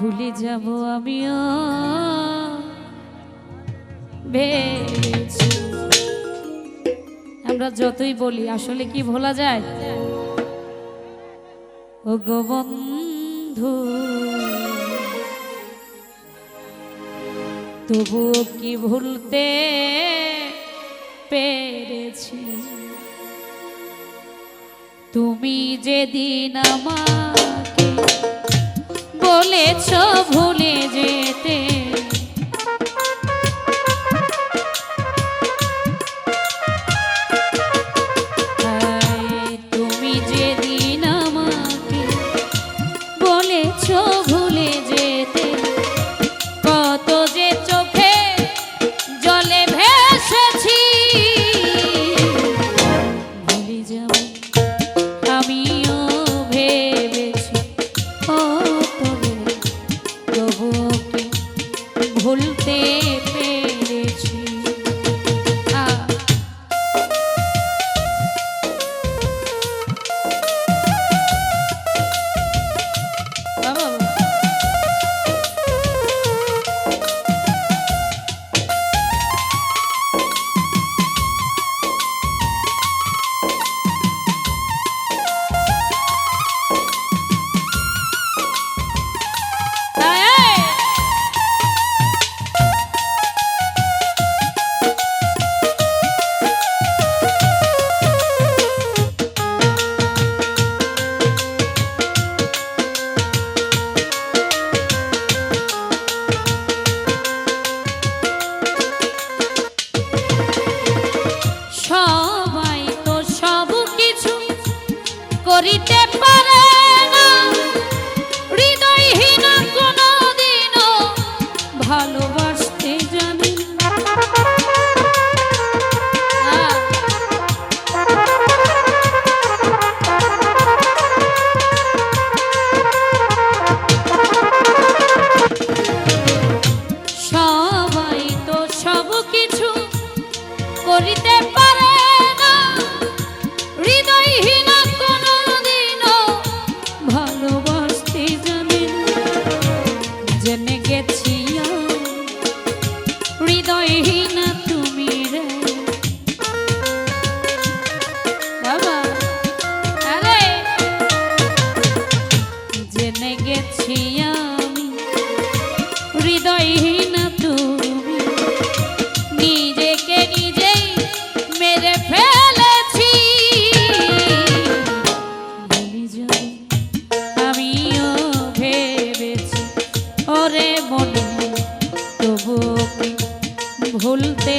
ভুলে যাব আমিও আমরা যতই বলি, আসলে কি ভোলা যায়? ও গোবন্ধু তবু কি ভুলতে পেরেছি? তুমি যেদিন আমার ভালোবাসা भूलते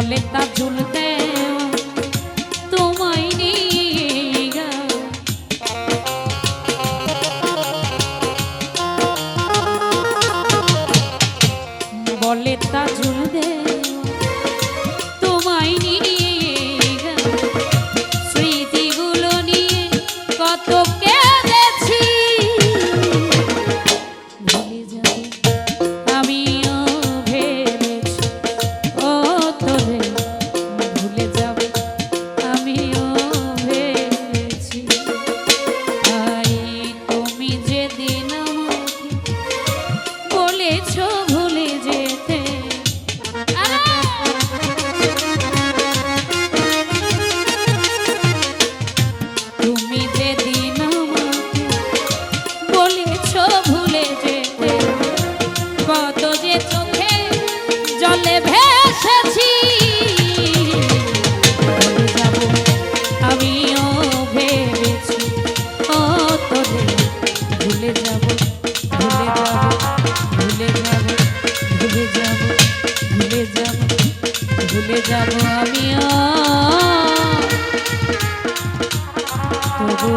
চলে তা ঝুলতে বলে তা ঝুল জলে ভেসেছি। আমিও ভেবেছি ও তোরে ভুলে যাব ভুলে যাব আমিও। তবু